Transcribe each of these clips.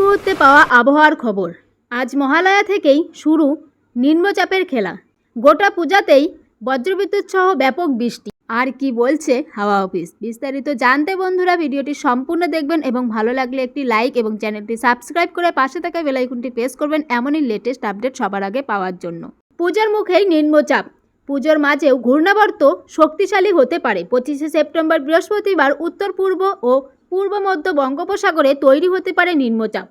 মুহূর্তে পাওয়া আবহাওয়ার খবর। আজ মহালয়া থেকেই শুরু নিম্নচাপের খেলা। গোটা পূজাতেই বজ্রবিদ্যুৎ সহ ব্যাপক বৃষ্টি। আর কি বলছে হাওয়া অফিস? বিস্তারিত জানতে বন্ধুরা ভিডিওটি সম্পূর্ণ দেখবেন এবং ভালো লাগলে একটি লাইক এবং চ্যানেলটি সাবস্ক্রাইব করে পাশে থাকা বেলাইকনটি প্রেস করবেন এমনই লেটেস্ট আপডেট সবার আগে পাওয়ার জন্য। পূজার মুখেই নিম্নচাপ। পুজোর মাঝেও ঘূর্ণাবর্ত শক্তিশালী হতে পারে। পঁচিশে সেপ্টেম্বর বৃহস্পতিবার উত্তর পূর্ব ও পূর্ব মধ্য বঙ্গোপসাগরে তৈরি হতে পারে নিম্নচাপ।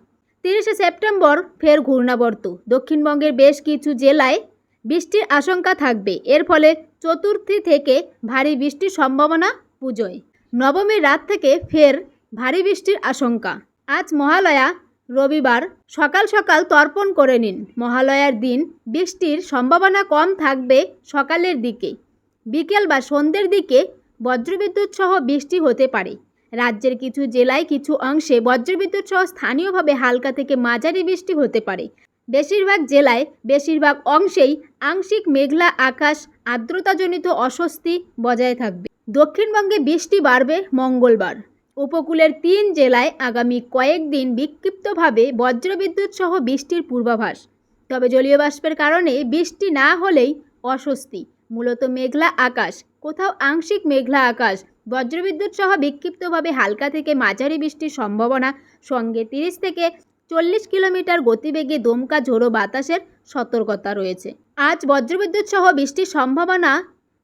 তিরিশে সেপ্টেম্বর, ফের ঘূর্ণাবর্ত। দক্ষিণবঙ্গের বেশ কিছু জেলায় বৃষ্টির আশঙ্কা থাকবে। এর ফলে চতুর্থী থেকে ভারী বৃষ্টির সম্ভাবনা পুজোয়। নবমীর রাত থেকে ফের ভারী বৃষ্টির আশঙ্কা। আজ মহালয়া, রবিবার, সকাল সকাল তর্পণ করে নিন। মহালয়ার দিন বৃষ্টির সম্ভাবনা কম থাকবে সকালের দিকে। বিকেল বা সন্ধ্যের দিকে বজ্রবিদ্যুৎ সহ বৃষ্টি হতে পারে। রাজ্যের কিছু জেলায় কিছু অংশে বজ্রবিদ্যুৎ সহ স্থানীয়ভাবে হালকা থেকে মাঝারি বৃষ্টি হতে পারে। বেশিরভাগ জেলায় বেশিরভাগ অংশেই আংশিক মেঘলা আকাশ, আর্দ্রতাজনিত অস্বস্তি বজায় থাকবে। দক্ষিণবঙ্গে বৃষ্টি বাড়বে মঙ্গলবার। উপকূলের তিন জেলায় আগামী কয়েকদিন বিক্ষিপ্তভাবে বজ্রবিদ্যুৎ সহ বৃষ্টির পূর্বাভাস। তবে জলীয় বাষ্পের কারণে বৃষ্টি না হলেই অস্বস্তি। মূলত মেঘলা আকাশ, কোথাও আংশিক মেঘলা আকাশ বজ্রবিদ্যুৎ সহ বিক্ষিপ্তভাবে হালকা থেকে মাঝারি বৃষ্টির সম্ভাবনা। সঙ্গে তিরিশ থেকে চল্লিশ কিলোমিটার গতিবেগে দমকা ঝোড়ো বাতাসের সতর্কতা রয়েছে। আজ বজ্রবিদ্যুৎ সহ বৃষ্টির সম্ভাবনা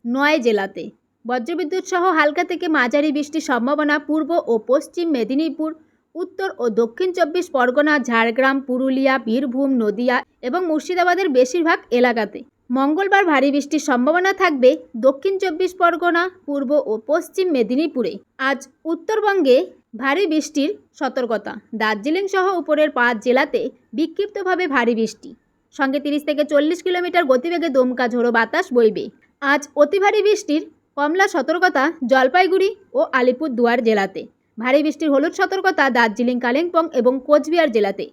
নয় জেলাতে। বজ্রবিদ্যুৎ সহ হালকা থেকে মাঝারি বৃষ্টির সম্ভাবনা পূর্ব ও পশ্চিম মেদিনীপুর, উত্তর ও দক্ষিণ চব্বিশ পরগনা, ঝাড়গ্রাম, পুরুলিয়া, বীরভূম, নদিয়া এবং মুর্শিদাবাদের বেশিরভাগ এলাকাতে। মঙ্গলবার ভারী বৃষ্টির সম্ভাবনা থাকবে দক্ষিণ চব্বিশ পরগনা, পূর্ব ও পশ্চিম মেদিনীপুরে। আজ উত্তরবঙ্গে ভারী বৃষ্টির সতর্কতা। দার্জিলিং সহ উপরের পাঁচ জেলাতে বিক্ষিপ্তভাবে ভারী বৃষ্টি। সঙ্গে তিরিশ থেকে চল্লিশ কিলোমিটার গতিবেগে দমকা ঝোড়ো বাতাস বইবে। আজ অতি ভারী বৃষ্টির কমলা সতর্কতা জলপাইগুড়ি ও আলিপুরদুয়ার জেলাতে। ভারী বৃষ্টির হলুদ সতর্কতা দার্জিলিং, কালিম্পং এবং কোচবিহার জেলাতে।